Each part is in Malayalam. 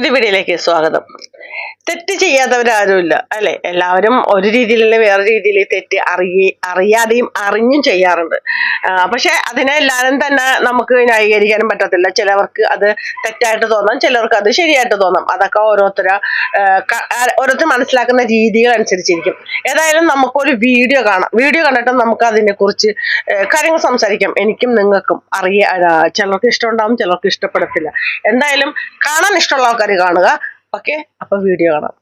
പുതിയ വീഡിയോയിലേക്ക് സ്വാഗതം. ചെയ്യാത്തവരാരുമില്ല. അല്ലെ? എല്ലാവരും ഒരു രീതിയിലല്ല വേറെ രീതിയിൽ തെറ്റ് അറിയ അറിയാതെയും അറിഞ്ഞും ചെയ്യാറുണ്ട്. പക്ഷെ അതിനെ എല്ലാവരും തന്നെ നമുക്ക് ന്യായീകരിക്കാനും പറ്റത്തില്ല. ചിലവർക്ക് അത് തെറ്റായിട്ട് തോന്നാം ചിലവർക്ക് അത് ശരിയായിട്ട് തോന്നാം. അതൊക്കെ ഓരോരുത്തര ഓരോരുത്തർ മനസ്സിലാക്കുന്ന രീതികൾ അനുസരിച്ചിരിക്കും. ഏതായാലും നമുക്കൊരു വീഡിയോ കാണാം. വീഡിയോ കണ്ടിട്ട് നമുക്ക് അതിനെക്കുറിച്ച് കുറിച്ച് കാര്യങ്ങൾ സംസാരിക്കാം. എനിക്കും നിങ്ങൾക്കും അറിയാ ചിലർക്ക് ഇഷ്ടമുണ്ടാവും ചിലർക്ക് ഇഷ്ടപ്പെടത്തില്ല. എന്തായാലും കാണാൻ ഇഷ്ടമുള്ള ആൾക്കാർ കാണുക. ഓക്കെ? അപ്പൊ വീഡിയോ കാണാം.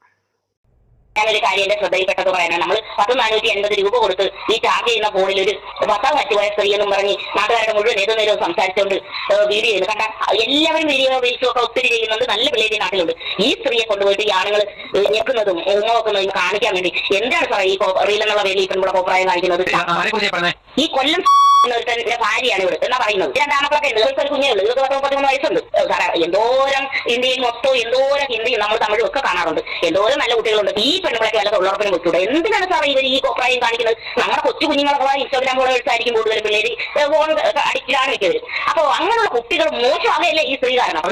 ഞാനൊരു കാര്യം എന്റെ ശ്രദ്ധയിൽപ്പെട്ടത് പറയാനാണ്. നമ്മൾ പത്ത് നാനൂറ്റി എൺപത് രൂപ കൊടുത്ത് ഈ ചാർജ് ചെയ്യുന്ന ഫോണിൽ ഒരു പത്താം മറ്റുപോയ സ്ത്രീ എന്നും പറഞ്ഞ് നാട്ടുകാരുടെ മുഴുവൻ ഏതോ നേരവും സംസാരിച്ചുകൊണ്ട് വീഡിയോ ചെയ്യുന്നു. കണ്ട എല്ലാവരും വീഡിയോ ഉപയോഗിച്ചൊക്കെ ഒത്തിരി ചെയ്യുന്നുണ്ട്. നല്ല പിള്ളേരി നാട്ടിലുണ്ട്. ഈ സ്ത്രീയെ കൊണ്ടുപോയിട്ട് ഈ ആളുകൾ ഞെക്കുന്നതും ഉമ്മവെക്കുന്നതും കാണിക്കാൻ വേണ്ടി എന്താണ് സാറേ ഈ റീൽ എന്നുള്ള ഇപ്പം കൂടെ അഭിപ്രായം കാണിക്കുന്നത്? ഈ കൊല്ലം എന്നൊരുത്തന്റെ ഭാര്യയാണ് ഇവിടെ എന്നാ പറയുന്നത്? രണ്ടാമക്കളൊക്കെ ഉണ്ട്. ഇവർക്ക് ഒരു കുഞ്ഞേ ഉള്ളൂ ഇവർക്ക് പത്ത് മുപ്പത്തിമൂന്ന് വയസ്സുണ്ട്. സാറേ എന്തോരം ഇന്ത്യയിൽ മൊത്തം എന്തോരം ഹിന്ദിയും നമ്മൾ തമിഴും ഒക്കെ കാണാറുണ്ട്. എന്തോരം നല്ല കുട്ടികളുണ്ട്. ഈ പെണ്ണുകളൊക്കെ വല്ല തൊഴിലുറപ്പിനും വെച്ചൂടെ എന്തിനാണ് സാറേ ഇവർ ഈ കോപ്രായം കാണിക്കുന്നത്? നമ്മുടെ കൊച്ചു കുഞ്ഞുങ്ങളൊക്കെ ഇൻസ്റ്റാഗ്രാം പോലെ എടുത്തായിരിക്കും കൂടുതൽ പിള്ളേര് ഫോൺ അഡിക്റ്റാണ് മിക്കവര്. അപ്പൊ അങ്ങനെയുള്ള കുട്ടികൾ മോശമാകല്ലേ ഈ സ്ത്രീ കാരണം?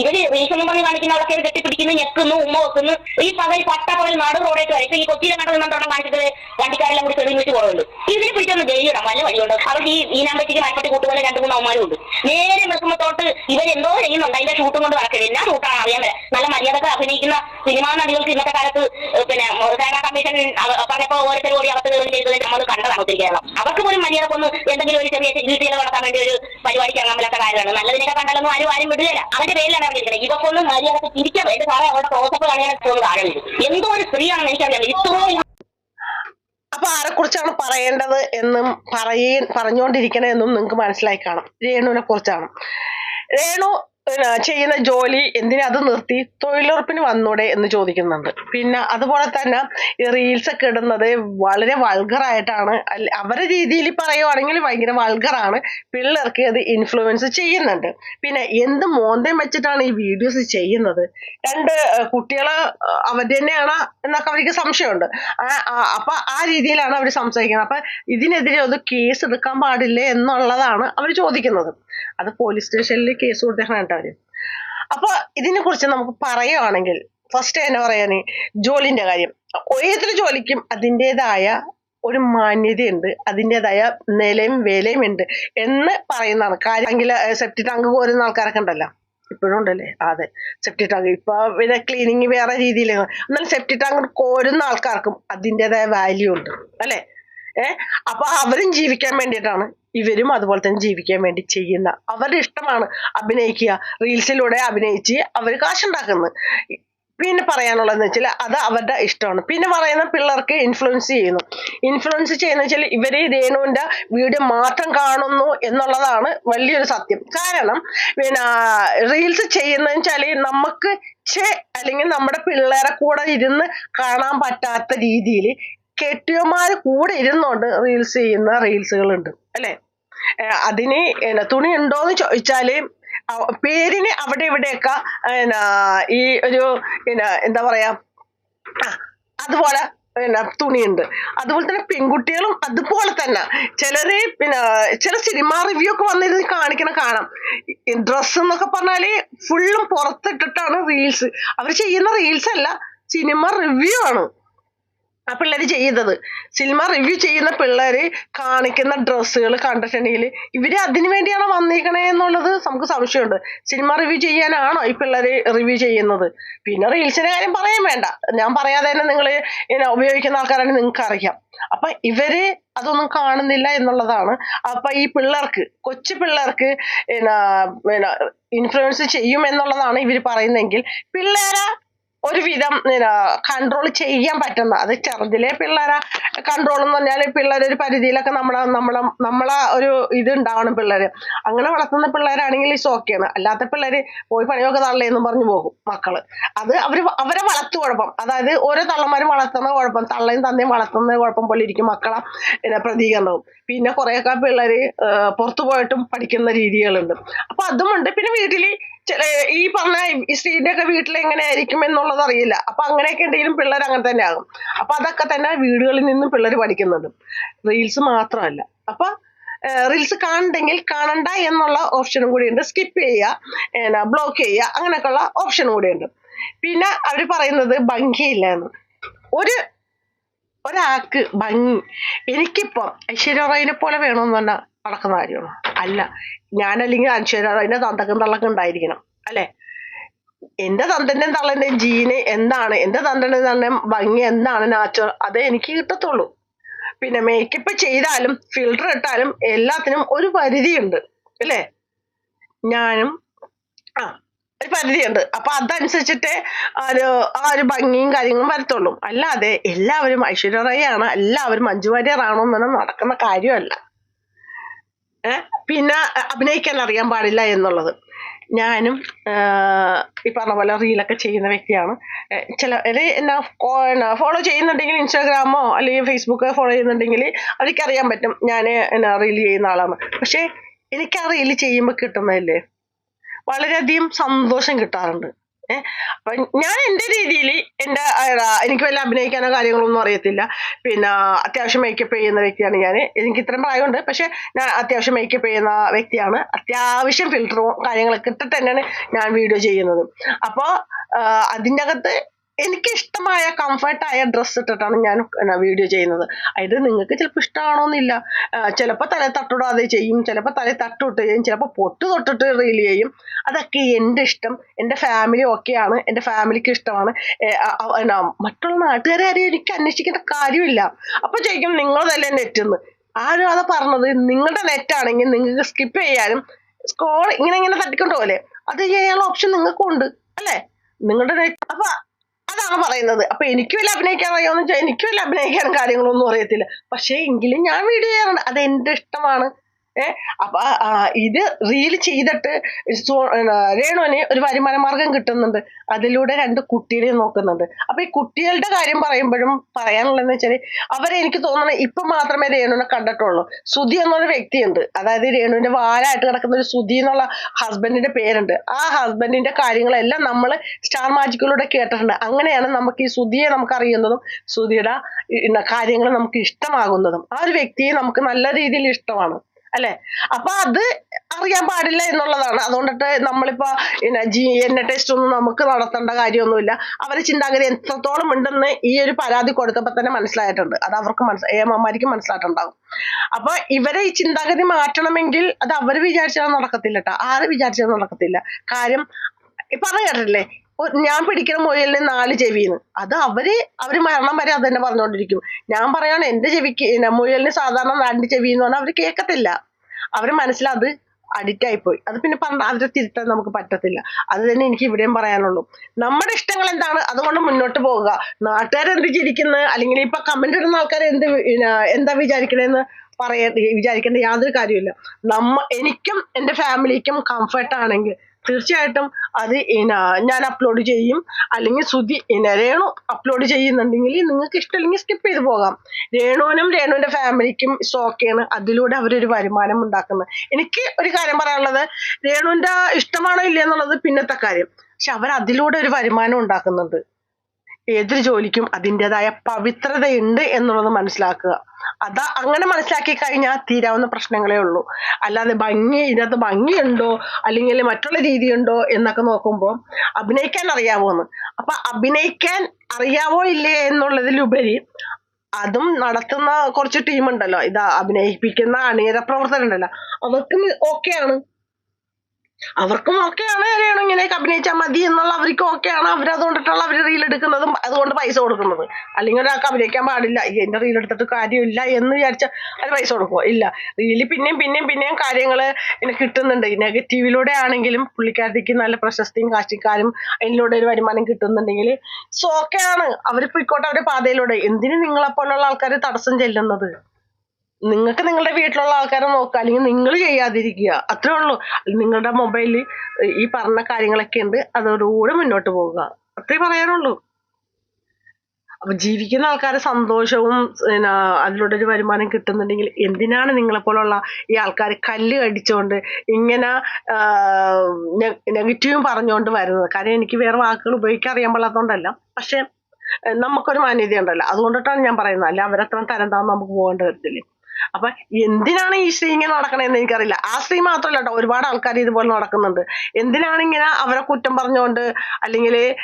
ഇവർ ഈ റീൽസ് എന്ന് പറഞ്ഞ് കാണിക്കുന്നവരൊക്കെ കെട്ടിപ്പിടിക്കുന്നു ഞെക്കുന്നു ഉമ്മ വെക്കുന്നു. ഈ പകൽ പട്ട പകൽ നാട് റോഡേക്ക് വരും. ഈ കൊച്ചിയിലെ കണ്ടത് നിന്നോണം കാണിച്ചിട്ട് വണ്ടിക്കാരെല്ലാം കൂടി തെളിഞ്ഞിട്ട് പോകുന്നുണ്ട് കുറവുണ്ട് ഇതിനെ പിടിച്ചൊന്ന് ജയിലിടാം വല്ല വഴിയുണ്ട്? അവർക്ക് ഈ ഈനാമ്പറ്റിക്ക് നമ്പറ്റിക്ക് മരപ്പട്ടി കൂട്ടുപോലെ രണ്ടു മൂന്ന് അവന്മാരുണ്ട് നേരെ വെക്കുമ്പോ തൊട്ട് ഇവരെന്തോ ചെയ്യുന്നുണ്ട്. അതിന്റെ ഷൂട്ടും കൊണ്ട് നടക്കരുത്. എല്ലാ ഷൂട്ടാണ് അറിയാൻ വരെ. നല്ല മര്യാദയ്ക്ക് അഭിനയിക്കുന്ന സിനിമാ നടികൾക്ക് ഇന്നത്തെ കാലത്ത് പിന്നെ കേരള കമ്മീഷൻ പറഞ്ഞപ്പോ ഓരോരുത്തർ കൂടി അകത്ത് കയറി ചെയ്തത് നമ്മൾ കണ്ടതാണ് ഒത്തിരി കേരളം. അവർക്ക് പോലും മര്യാദക്കൊന്ന് എന്തെങ്കിലും ഒരു ചെറിയ വീട്ടിൽ നടത്താൻ വേണ്ടി ഒരു പരിപാടിക്ക് ഇറങ്ങാൻ പറ്റാത്ത കാര്യമാണ്. നല്ലതിനൊക്കെ കണ്ടാലൊന്നും ആരും ആരും വിടുകയില്ല. അവരുടെ പേരിലാണ് അറിഞ്ഞിരിക്കുന്നത് ഇതൊക്കെ ഒന്ന് മര്യാദയ്ക്ക് തിരിക്കാൻ വേണ്ടി സാറേ അവരുടെ ക്ലോസപ്പ് കാണിയാൻ ഒന്ന് താഴെ എന്തോ ഒരു സ്ത്രീയാണെന്ന് എനിക്കറിയാം. ഇത്രയും അപ്പൊ ആരെ കുറിച്ചാണ് പറയേണ്ടത് എന്നും പറയ പറഞ്ഞുകൊണ്ടിരിക്കണെന്നും നിങ്ങൾക്ക് മനസ്സിലായി കാണും. രേണുവിനെ കുറിച്ചാണ് രേണു ചെയ്യുന്ന ജോലി എന്തിനാ അത് നിർത്തി? തൊഴിലുറപ്പിന് വന്നൂടെ എന്ന് ചോദിക്കുന്നുണ്ട്. പിന്നെ അതുപോലെ തന്നെ ഈ റീൽസ് ഒക്കെ ഇടുന്നത് വളരെ വൾഗറായിട്ടാണ് അവരുടെ രീതിയിൽ പറയുവാണെങ്കിൽ ഭയങ്കര വൾഗറാണ് പിള്ളേർക്ക് അത് ഇൻഫ്ലുവൻസ് ചെയ്യുന്നുണ്ട്. പിന്നെ എന്ത് മോന്തയും വെച്ചിട്ടാണ് ഈ വീഡിയോസ് ചെയ്യുന്നത്? രണ്ട് കുട്ടികളെ ഏഹ്, തന്നെയാണ് എന്നൊക്കെ അവർക്ക് സംശയമുണ്ട്. അപ്പൊ ആ രീതിയിലാണ് അവർ സംസാരിക്കുന്നത്. അപ്പൊ ഇതിനെതിരെ ഒന്ന് കേസ് എടുക്കാൻ പാടില്ലേ എന്നുള്ളതാണ് അവർ ചോദിക്കുന്നത്. അത് പോലീസ് സ്റ്റേഷനിൽ കേസ് കൊടുത്തേക്കണം അവർ അപ്പൊ ഇതിനെ കുറിച്ച് നമുക്ക് പറയുവാണെങ്കിൽ ഫസ്റ്റ് തന്നെ പറയാന് ജോലിന്റെ കാര്യം. ഏതൊരു ജോലിക്കും അതിന്റെതായ ഒരു മാന്യതയുണ്ട് അതിന്റെതായ നിലയും വിലയും ഉണ്ട് എന്ന് പറയുന്നതാണ്. കാര്യമെങ്കിൽ സെപ്റ്റി ടാങ്ക് കോരുന്ന ആൾക്കാരൊക്കെ ഉണ്ടല്ലോ. ഇപ്പോഴും ഉണ്ടല്ലേ? അതെ. സെപ്റ്റി ടാങ്ക് ഇപ്പൊ പിന്നെ ക്ലീനിങ് വേറെ രീതിയിലാണ് എന്നാലും സെപ്റ്റി ടാങ്ക് കോരുന്ന ആൾക്കാർക്കും അതിന്റെതായ വാല്യൂ ഉണ്ട്. അല്ലേ? ഏഹ് അപ്പൊ അവരും ജീവിക്കാൻ വേണ്ടിയിട്ടാണ് ഇവരും അതുപോലെ തന്നെ ജീവിക്കാൻ വേണ്ടി ചെയ്യുന്ന അവരുടെ ഇഷ്ടമാണ് അഭിനയിക്കുക. റീൽസിലൂടെ അഭിനയിച്ച് അവർ കാശുണ്ടാക്കുന്നത്. പിന്നെ പറയാനുള്ളതെന്ന് വെച്ചാൽ അത് അവരുടെ ഇഷ്ടമാണ്. പിന്നെ പറയുന്ന പിള്ളേർക്ക് ഇൻഫ്ലുവൻസ് ചെയ്യുന്നു. ഇൻഫ്ലുവൻസ് ചെയ്യുന്ന വെച്ചാൽ ഇവർ രേണുവിന്റെ വീഡിയോ മാത്രം കാണുന്നു എന്നുള്ളതാണ് വലിയൊരു സത്യം. കാരണം പിന്നെ റീൽസ് ചെയ്യുന്നതെന്ന് വെച്ചാൽ നമുക്ക് ചേ അല്ലെങ്കിൽ നമ്മുടെ പിള്ളേരെ കൂടെ ഇരുന്ന് കാണാൻ പറ്റാത്ത രീതിയിൽ കെട്ടിയന്മാര് കൂടെ ഇരുന്നുകൊണ്ട് റീൽസ് ചെയ്യുന്ന റീൽസുകളുണ്ട്. അല്ലെ? അതിന് എന്നാ തുണി ഉണ്ടോന്ന് ചോദിച്ചാൽ അവ- പേരിന് അവിടെ ഇവിടെയൊക്കെ എന്നാ ഈ ഒരു എന്നാ എന്താ പറയാ അതുപോലെ പിന്നെ തുണിയുണ്ട്. അതുപോലെ തന്നെ പെൺകുട്ടികളും അതുപോലെ തന്നെ. ചിലര് പിന്നെ ചില സിനിമ റിവ്യൂ ഒക്കെ വന്നിരുന്ന് കാണിക്കണ കാണാം. ഡ്രസ്സ് എന്നൊക്കെ പറഞ്ഞാൽ ഫുള്ളും പുറത്തിട്ടിട്ടാണ് റീൽസ് അവർ ചെയ്യുന്ന റീൽസ് അല്ല സിനിമ റിവ്യൂ ആണ്. ആ പിള്ളേര് ചെയ്തത് സിനിമ റിവ്യൂ ചെയ്യുന്ന പിള്ളേര് കാണിക്കുന്ന ഡ്രസ്സുകൾ കണ്ടിട്ടുണ്ടെങ്കിൽ ഇവർ അതിനു വേണ്ടിയാണോ വന്നിരിക്കണേ എന്നുള്ളത് നമുക്ക് സംശയമുണ്ട്. സിനിമ റിവ്യൂ ചെയ്യാനാണോ ഈ പിള്ളേര് റിവ്യൂ ചെയ്യുന്നത്? പിന്നെ റീൽസിന്റെ കാര്യം പറയാൻ വേണ്ട. ഞാൻ പറയാതെ തന്നെ നിങ്ങൾ ഉപയോഗിക്കുന്ന ആൾക്കാരാണ് നിങ്ങൾക്ക് അറിയാം അപ്പൊ ഇവർ അതൊന്നും കാണുന്നില്ല എന്നുള്ളതാണ്. അപ്പൊ ഈ പിള്ളേർക്ക് കൊച്ചു പിള്ളേർക്ക് ഇൻഫ്ലുവൻസ് ചെയ്യും എന്നുള്ളതാണ് ഇവർ പറയുന്നതെങ്കിൽ പിള്ളേരെ ഒരുവിധം കൺട്രോൾ ചെയ്യാൻ പറ്റുന്ന അത് ചെറുതിലെ പിള്ളേരെ കൺട്രോൾ എന്ന് പറഞ്ഞാൽ പിള്ളേർ ഒരു പരിധിയിലൊക്കെ നമ്മളെ നമ്മളെ നമ്മളെ ഒരു ഇത് ഉണ്ടാവണം പിള്ളേര്. അങ്ങനെ വളർത്തുന്ന പിള്ളേരാണെങ്കിൽ ഇസ് ഓക്കെയാണ് അല്ലാത്ത പിള്ളേര് പോയി പണിയൊക്കെ തള്ളേന്നും പറഞ്ഞു പോകും മക്കൾ. അത് അവർ അവരെ വളർത്തു കുഴപ്പം. അതായത് ഓരോ തള്ളമാരും വളർത്തുന്ന കുഴപ്പം തള്ളയും തന്നെയും വളർത്തുന്ന കുഴപ്പം പോലെ ഇരിക്കും മക്കളെ പിന്നെ പ്രതീകരണവും. പിന്നെ കുറേയൊക്കെ പിള്ളേര് പുറത്തു പോയിട്ടും പഠിക്കുന്ന രീതികളുണ്ട്. അപ്പൊ അതുമുണ്ട്. പിന്നെ വീട്ടിൽ ചില ഈ പറഞ്ഞ സ്ത്രീന്റെ സ്ത്രീയുടെ ഒക്കെ വീട്ടിൽ എങ്ങനെയായിരിക്കും എന്നുള്ളത് അറിയില്ല. അപ്പൊ അങ്ങനെയൊക്കെ ഉണ്ടെങ്കിലും പിള്ളേർ അങ്ങനെ തന്നെ ആകും അപ്പൊ അതൊക്കെ തന്നെ വീടുകളിൽ നിന്നും പിള്ളേർ പഠിക്കുന്നുണ്ട്. റീൽസ് മാത്രമല്ല. അപ്പൊ റീൽസ് കാണണ്ടെങ്കിൽ കാണണ്ട എന്നുള്ള ഓപ്ഷനും കൂടി ഉണ്ട്. സ്കിപ്പ് ചെയ്യുക. ബ്ലോക്ക് ചെയ്യുക. അങ്ങനെയൊക്കെയുള്ള ഓപ്ഷനും കൂടി ഉണ്ട്. പിന്നെ അവർ പറയുന്നത് ഭംഗിയില്ല എന്ന്. ഒരു ഒരാൾക്ക് ഭംഗി. എനിക്കിപ്പം ഐശ്വര്യ റോയിനെ പോലെ വേണമെന്ന് പറഞ്ഞാൽ നടക്കുന്ന കാര്യമാണോ. അല്ല. ഞാനല്ലെങ്കിൽ അതിന്റെ തന്തക്കും തള്ളക്കും ഉണ്ടായിരിക്കണം. അല്ലെ? എന്റെ തന്തന്റെയും തള്ളന്റെയും ജീന് എന്താണ്? എന്റെ തന്തന്റെ തന്നെ ഭംഗി എന്താണ്? നാച്ചുറൽ അത് എനിക്ക് കിട്ടത്തുള്ളൂ. പിന്നെ മേക്കപ്പ് ചെയ്താലും ഫിൽട്ടർ ഇട്ടാലും എല്ലാത്തിനും ഒരു പരിധിയുണ്ട്. അല്ലേ? ഞാനും ആ ഒരു പരിധിയുണ്ട്. അപ്പൊ അതനുസരിച്ചിട്ട് ഒരു ആ ഒരു ഭംഗിയും കാര്യങ്ങളും വരത്തുള്ളൂ. അല്ലാതെ എല്ലാവരും ഐശ്വര്യ റായി ആണ്. എല്ലാവരും മഞ്ജു വാര്യറാണോ എന്നൊന്നും നടക്കുന്ന കാര്യമല്ല. പിന്നെ അഭിനയിക്കാൻ അറിയാൻ പാടില്ല എന്നുള്ളത്. ഞാനും ഈ പറഞ്ഞ പോലെ റീലൊക്കെ ചെയ്യുന്ന വ്യക്തിയാണ്. ചില എന്നാ ഫോളോ ചെയ്യുന്നുണ്ടെങ്കിൽ ഇൻസ്റ്റാഗ്രാമോ അല്ലെങ്കിൽ ഫേസ്ബുക്ക് ഫോളോ ചെയ്യുന്നുണ്ടെങ്കിൽ അവർക്കറിയാൻ പറ്റും. ഞാൻ എന്നാ റീൽ ചെയ്യുന്ന ആളാണ്. പക്ഷേ എനിക്ക് ആ റീൽ ചെയ്യുമ്പോൾ കിട്ടുന്നതല്ലേ? വളരെയധികം സന്തോഷം കിട്ടാറുണ്ട്. അപ്പൊ ഞാൻ എന്റെ രീതിയിൽ എന്റെ എനിക്ക് വല്ല അഭിനയിക്കാനോ കാര്യങ്ങളൊന്നും അറിയത്തില്ല. പിന്നെ അത്യാവശ്യം മേക്കപ്പ് ചെയ്യുന്ന വ്യക്തിയാണ് ഞാൻ എനിക്ക് ഇത്രയും പ്രായമുണ്ട്. പക്ഷെ ഞാൻ അത്യാവശ്യം മേക്കപ്പ് ചെയ്യുന്ന വ്യക്തിയാണ്. അത്യാവശ്യം ഫിൽറ്ററും കാര്യങ്ങളൊക്കെ ഇട്ടിട്ട് തന്നെയാണ് ഞാൻ വീഡിയോ ചെയ്യുന്നത്. അപ്പോൾ അതിന്റെ അകത്ത് എനിക്ക് ഇഷ്ടമായ കംഫർട്ടായ ഡ്രസ്സ് ഇട്ടിട്ടാണ് ഞാൻ വീഡിയോ ചെയ്യുന്നത്. അതായത് നിങ്ങൾക്ക് ചിലപ്പോൾ ഇഷ്ടമാണോന്നില്ല ചിലപ്പോൾ തല തട്ടിടാതെ ചെയ്യും ചിലപ്പോൾ തല തട്ടിട്ട് ചെയ്യും ചിലപ്പോൾ പൊട്ട് തൊട്ടിട്ട് റീൽ ചെയ്യും. അതൊക്കെ എന്റെ ഇഷ്ടം. എന്റെ ഫാമിലി ഓക്കെയാണ് എന്റെ ഫാമിലിക്ക് ഇഷ്ടമാണ്. മറ്റുള്ള നാട്ടുകാരെ ആരെയും എനിക്ക് അന്വേഷിക്കേണ്ട കാര്യമില്ല. അപ്പോൾ ചോദിക്കും നിങ്ങളതല്ലേ തന്നെ എന്ന് ആരും അത് പറഞ്ഞത്. നിങ്ങളുടെ നെറ്റ് ആണെങ്കിൽ നിങ്ങൾക്ക് സ്കിപ്പ് ചെയ്യാനും സ്കോൾ ഇങ്ങനെ ഇങ്ങനെ തട്ടിക്കൊണ്ട് പോലെ അത് ചെയ്യാനുള്ള ഓപ്ഷൻ നിങ്ങൾക്കും ഉണ്ട് അല്ലേ? നിങ്ങളുടെ നെറ്റ് അപ്പൊ അതാണ് പറയുന്നത്. അപ്പൊ എനിക്ക് വല്ല അഭിനയിക്കാൻ അറിയാമെന്ന് വെച്ചാൽ എനിക്ക് വല്ല അഭിനയിക്കാനും കാര്യങ്ങളൊന്നും അറിയത്തില്ല. പക്ഷേ എങ്കിലും ഞാൻ വീഡിയോ ചെയ്യാറുണ്ട്. അത് എന്റെ ഇഷ്ടമാണ്. ഏ? അപ്പൊ ഇത് റീൽ ചെയ്തിട്ട് രേണുവിന് ഒരു വരുമാന മാർഗം കിട്ടുന്നുണ്ട്. അതിലൂടെ രണ്ട് കുട്ടികളെ നോക്കുന്നുണ്ട്. അപ്പൊ ഈ കുട്ടികളുടെ കാര്യം പറയുമ്പോഴും പറയാനുള്ളതെന്ന് വെച്ചാൽ അവരെ എനിക്ക് തോന്നുന്നത് ഇപ്പൊ മാത്രമേ രേണുവിനെ കണ്ടിട്ടുള്ളൂ. സുധി എന്നൊരു വ്യക്തിയുണ്ട്. അതായത് രേണുവിന്റെ വാലായിട്ട് കിടക്കുന്ന ഒരു സുധി എന്നുള്ള ഹസ്ബൻഡിന്റെ പേരുണ്ട്. ആ ഹസ്ബൻഡിന്റെ കാര്യങ്ങളെല്ലാം നമ്മൾ സ്റ്റാർ മാജിക്കിലൂടെ കേട്ടിട്ടുണ്ട്. അങ്ങനെയാണ് നമുക്ക് ഈ സുധിയെ നമുക്ക് അറിയുന്നതും സുധിയുടെ കാര്യങ്ങൾ നമുക്ക് ഇഷ്ടമാകുന്നതും. ആ ഒരു വ്യക്തിയെ നമുക്ക് നല്ല രീതിയിൽ ഇഷ്ടമാണ്. അല്ലെ? അപ്പൊ അത് അറിയാൻ പാടില്ല എന്നുള്ളതാണ്. അതുകൊണ്ടിട്ട് നമ്മളിപ്പോ പിന്നെ ജി എൻ എ ടെസ്റ്റ് ഒന്നും നമുക്ക് നടത്തേണ്ട കാര്യമൊന്നുമില്ല. അവരെ ചിന്താഗതി എത്രത്തോളം ഉണ്ടെന്ന് ഈ ഒരു പരാതി കൊടുത്തപ്പോ തന്നെ മനസ്സിലായിട്ടുണ്ട്. അത് അവർക്ക് മനസ്സിലായി ഏമാരിക്കും മനസ്സിലായിട്ടുണ്ടാകും അപ്പൊ ഇവരെ ഈ ചിന്താഗതി മാറ്റണമെങ്കിൽ അത് അവർ വിചാരിച്ചാൽ നടക്കത്തില്ല കേട്ടോ ആര് വിചാരിച്ചാൽ നടക്കത്തില്ല. കാര്യം പറയാറില്ലേ ഞാൻ പിടിക്കുന്ന മുയലിന് നാല് ചെവിന്ന്. അത് അവർ അവർ മരണം വരെ അത് തന്നെ പറഞ്ഞുകൊണ്ടിരിക്കും ഞാൻ പറയാണ് എന്റെ ചെവിക്ക് മുയലിന് സാധാരണ രണ്ട് ചെവി എന്ന് പറഞ്ഞാൽ അവർ കേൾക്കത്തില്ല അവർ മനസ്സിലത് അഡിക്റ്റ് ആയിപ്പോയി. അത് പിന്നെ അവരെ തിരുത്താൻ നമുക്ക് പറ്റത്തില്ല. അത് തന്നെ എനിക്ക് ഇവിടെയും പറയാനുള്ളൂ. നമ്മുടെ ഇഷ്ടങ്ങൾ എന്താണ്? അതുകൊണ്ട് മുന്നോട്ട് പോവുക. നാട്ടുകാർ എന്ത് ചിരിക്കുന്നത് അല്ലെങ്കിൽ ഇപ്പൊ കമന്റ് ഇടുന്ന ആൾക്കാർ എന്ത് എന്താ വിചാരിക്കണേന്ന് പറയ വിചാരിക്കേണ്ട യാതൊരു കാര്യമില്ല നമ്മ എനിക്കും എന്റെ ഫാമിലിക്കും കംഫർട്ട് ആണെങ്കിൽ തീർച്ചയായിട്ടും അത് ഞാൻ അപ്ലോഡ് ചെയ്യും. അല്ലെങ്കിൽ ഇന രേണു അപ്ലോഡ് ചെയ്യുന്നുണ്ടെങ്കിൽ നിങ്ങൾക്ക് ഇഷ്ടമല്ലെങ്കിൽ സ്കിപ്പ് ചെയ്ത് പോകാം. രേണുവിനും രേണുവിന്റെ ഫാമിലിക്കും ഇഷ്ടമൊക്കെയാണ് അതിലൂടെ അവരൊരു വരുമാനം ഉണ്ടാക്കുന്നത്. എനിക്ക് ഒരു കാര്യം പറയാനുള്ളത് രേണുവിന്റെ ഇഷ്ടമാണോ ഇല്ല എന്നുള്ളത് പിന്നത്തെ കാര്യം. പക്ഷെ അവർ അതിലൂടെ ഒരു വരുമാനം ഉണ്ടാക്കുന്നുണ്ട്. ഏതൊരു ജോലിക്കും അതിന്റെതായ പവിത്രതയുണ്ട് എന്നുള്ളത് മനസ്സിലാക്കുക. അതാ അങ്ങനെ മനസ്സിലാക്കി കഴിഞ്ഞാൽ തീരാവുന്ന പ്രശ്നങ്ങളേ ഉള്ളൂ. അല്ലാതെ ഭംഗി ഇതിനകത്ത് ഭംഗിയുണ്ടോ? അല്ലെങ്കിൽ മറ്റുള്ള രീതിയുണ്ടോ? എന്നൊക്കെ നോക്കുമ്പോൾ അഭിനയിക്കാൻ അറിയാവോന്ന്. അപ്പൊ അഭിനയിക്കാൻ അറിയാവോ ഇല്ലേ എന്നുള്ളതിലുപരി അതും നടത്തുന്ന കുറച്ച് ടീമുണ്ടല്ലോ. ഇത് അഭിനയിപ്പിക്കുന്ന അണിയര പ്രവർത്തനുണ്ടല്ലോ അവർക്കും ഓക്കെയാണ്. അവർക്കും ഓക്കെയാണ് അറിയണം ഇങ്ങനെയൊക്കെ അഭിനയിച്ചാൽ മതി എന്നുള്ള അവർക്ക് ഓക്കെയാണ് അവർ അതുകൊണ്ടിട്ടുള്ള അവർ റീൽ എടുക്കുന്നതും അതുകൊണ്ട് പൈസ കൊടുക്കുന്നത്. അല്ലെങ്കിൽ ഒരാൾക്ക് അഭിനയിക്കാൻ പാടില്ല എന്റെ റീൽ എടുത്തിട്ട് കാര്യമില്ല എന്ന് വിചാരിച്ചാൽ അത് പൈസ കൊടുക്കുമോ ഇല്ല. റീലിൽ പിന്നെയും പിന്നെയും പിന്നെയും കാര്യങ്ങൾ കിട്ടുന്നുണ്ട്. നെഗറ്റീവിലൂടെ ആണെങ്കിലും പുള്ളിക്കാരത്തേക്ക് നല്ല പ്രശസ്തിയും കാശിക്കാരും അതിലൂടെ ഒരു വരുമാനം കിട്ടുന്നുണ്ടെങ്കിൽ സോ ഓക്കെയാണ് അവർ പോയിക്കോട്ടെ അവരുടെ പാതയിലൂടെ. എന്തിനു നിങ്ങളെപ്പോലുള്ള ആൾക്കാർ തടസ്സം ചെല്ലുന്നത്? നിങ്ങൾക്ക് നിങ്ങളുടെ വീട്ടിലുള്ള ആൾക്കാരെ നോക്കുക അല്ലെങ്കിൽ നിങ്ങൾ ചെയ്യാതിരിക്കുക. അത്രേ ഉള്ളൂ. നിങ്ങളുടെ മൊബൈലിൽ ഈ പറഞ്ഞ കാര്യങ്ങളൊക്കെ ഉണ്ട്. അതോടുകൂടെ മുന്നോട്ട് പോവുക. അത്രേ പറയാനുള്ളൂ. അപ്പൊ ജീവിക്കുന്ന ആൾക്കാരെ സന്തോഷവും പിന്നെ അതിലൂടെ ഒരു വരുമാനം കിട്ടുന്നുണ്ടെങ്കിൽ എന്തിനാണ് നിങ്ങളെ പോലുള്ള ഈ ആൾക്കാർ കല്ല് കടിച്ചുകൊണ്ട് ഇങ്ങനെ നെഗറ്റീവും പറഞ്ഞുകൊണ്ട് വരുന്നത്? കാരണം എനിക്ക് വേറെ വാക്കുകൾ ഉപയോഗിക്കാൻ അറിയാൻ പാടാത്തതുകൊണ്ടല്ല പക്ഷെ നമുക്കൊരു മാന്യത ഉണ്ടല്ലോ അതുകൊണ്ടിട്ടാണ് ഞാൻ പറയുന്നത്. അല്ല അവരത്ര തരം താന്ന് നമുക്ക് പോകേണ്ടി വരത്തില്ലേ? അപ്പൊ എന്തിനാണ് ഈ സ്ത്രീ ഇങ്ങനെ നടക്കണതെന്ന് എനിക്കറിയില്ല. ആ സ്ത്രീ മാത്രമല്ല കേട്ടോ ഒരുപാട് ആൾക്കാർ ഇതുപോലെ നടക്കുന്നുണ്ട്. എന്തിനാണ് ഇങ്ങനെ അവരെ കുറ്റം പറഞ്ഞുകൊണ്ട് അല്ലെങ്കിൽ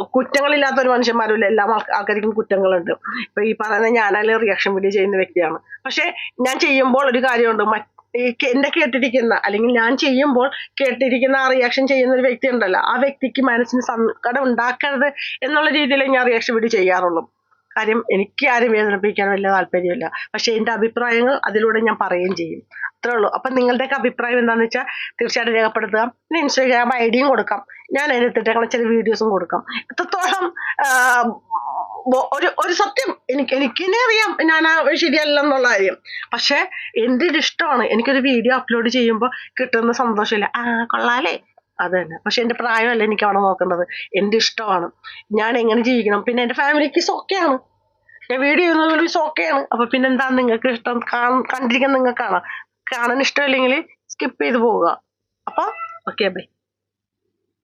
കുറ്റങ്ങളില്ലാത്ത ഒരു മനുഷ്യന്മാരുമില്ല. എല്ലാ ആൾക്ക- ആൾക്കാർക്കും കുറ്റങ്ങളുണ്ട്. ഇപ്പൊ ഈ പറയുന്ന ഞാനായാലും റിയാക്ഷൻ വീഡിയോ ചെയ്യുന്ന വ്യക്തിയാണ്. പക്ഷെ ഞാൻ ചെയ്യുമ്പോൾ ഒരു കാര്യമുണ്ട്. എന്റെ കേട്ടിരിക്കുന്ന അല്ലെങ്കിൽ ഞാൻ ചെയ്യുമ്പോൾ കേട്ടിരിക്കുന്ന ആ റിയാക്ഷൻ ചെയ്യുന്ന ഒരു വ്യക്തി ഉണ്ടല്ലോ. ആ വ്യക്തിക്ക് മനസ്സിന് സങ്കടം ഉണ്ടാക്കരുത് എന്നുള്ള രീതിയിൽ ഞാൻ റിയാക്ഷൻ വീഡിയോ ചെയ്യാറുള്ളൂ. കാര്യം എനിക്ക് ആരും വേദനിപ്പിക്കാൻ വലിയ താല്പര്യമില്ല. പക്ഷേ എന്റെ അഭിപ്രായങ്ങൾ അതിലൂടെ ഞാൻ പറയുകയും ചെയ്യും. അത്രേ ഉള്ളൂ. അപ്പൊ നിങ്ങളുടെയൊക്കെ അഭിപ്രായം എന്താണെന്ന് വെച്ചാൽ തീർച്ചയായിട്ടും രേഖപ്പെടുത്തുക. പിന്നെ ഇൻസ്റ്റാഗ്രാം ഐ ഡിയും കൊടുക്കാം. ഞാൻ അതിനെത്തിട്ടേക്കുള്ള ചില വീഡിയോസും കൊടുക്കാം. എത്രത്തോളം ഒരു ഒരു സത്യം എനിക്ക് എനിക്കിനെ അറിയാം ഞാൻ ആ ശരിയല്ലെന്നുള്ള കാര്യം. പക്ഷെ എന്റെ ഒരു ഇഷ്ടമാണ് എനിക്കൊരു വീഡിയോ അപ്ലോഡ് ചെയ്യുമ്പോൾ കിട്ടുന്ന സന്തോഷമില്ല. ആ കൊള്ളാലേ. അത് തന്നെ പക്ഷെ എന്റെ പ്രായമല്ല എനിക്ക് അവിടെ നോക്കേണ്ടത്. എന്റെ ഇഷ്ടമാണ്. ഞാൻ എങ്ങനെ ജീവിക്കണം? പിന്നെ എന്റെ ഫാമിലിക്ക് സോക്കെയാണ്. ഞാൻ വീഡിയോ ചെയ്യുന്നത് സോക്കെയാണ്. അപ്പൊ പിന്നെ എന്താണ് നിങ്ങൾക്ക് ഇഷ്ടം? കണ്ടിരിക്കാൻ കണ്ടിരിക്കാൻ കാണാം. കാണാൻ ഇഷ്ടമില്ലെങ്കിൽ സ്കിപ്പ് ചെയ്ത് പോവുക. അപ്പൊ ഓക്കെ ബൈ